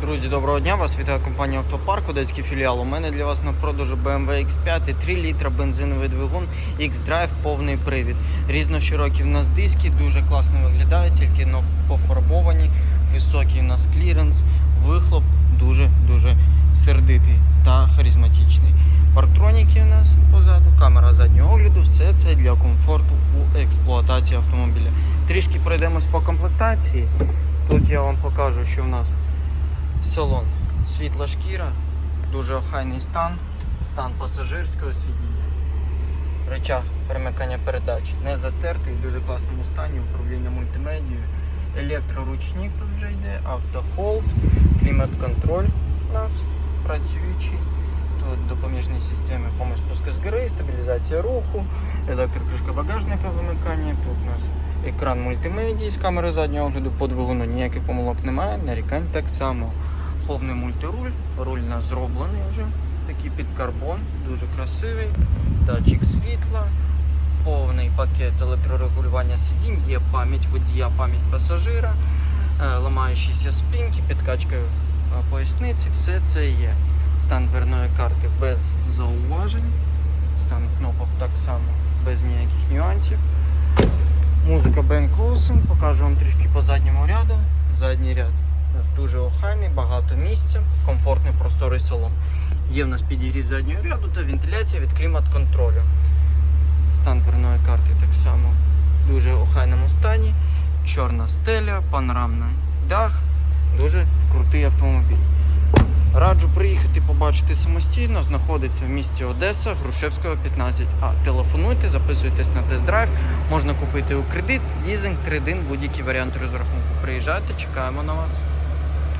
Друзі, доброго дня! Вас вітає компанія Автопарк, одеський філіал. У мене для вас на продажу BMW X5, 3 літра бензиновий двигун, X-Drive, повний привід. Різноширокі в нас диски, дуже класно виглядає, тільки пофарбовані, високий у нас кліренс, вихлоп дуже-дуже сердитий та харизматичний. Парктроніки у нас позаду, камера заднього огляду, все це для комфорту у експлуатації автомобіля. Трішки пройдемось по комплектації. Тут я вам покажу, що в нас салон світла шкіра, дуже охайний стан, стан пасажирського сидіння. Речах перемикання передач не затертий, в дуже класному стані, управління мультимедією. Електроручник тут вже йде, автохолд, клімат-контроль у нас працюючий. Тут допоміжні системи помощь спуску з гори, стабілізація руху, електрокришка багажника вимикання. Тут у нас екран мультимедії з камери заднього огляду по двигуну ніяких помилок немає, нарікань так само. Повний мультируль, руль у нас зроблений вже, такий під карбон, дуже красивий, датчик світла, повний пакет електрорегулювання сидінь, є пам'ять водія, пам'ять пасажира, е, ламаючіся спинки, підкачка е, поясниці, все це є. Стан дверної карти без зауважень, стан кнопок так само без ніяких нюансів. Музика Бен Колсон, покажу вам трішки по задньому ряду. Задній ряд нас дуже охайний, багато місця, комфортний просторий салон. Є в нас підігрів заднього ряду та вентиляція від клімат-контролю. Стан дверної карти так само в дуже охайному стані. Чорна стеля, панорамний дах. Дуже крутий автомобіль. Раджу приїхати побачити самостійно. Знаходиться в місті Одеса, Грушевського 15. А телефонуйте, записуйтесь на тест-драйв. Можна купити у кредит, лізинг, трейдин, будь-які варіанти розрахунку. Приїжджайте, чекаємо на вас.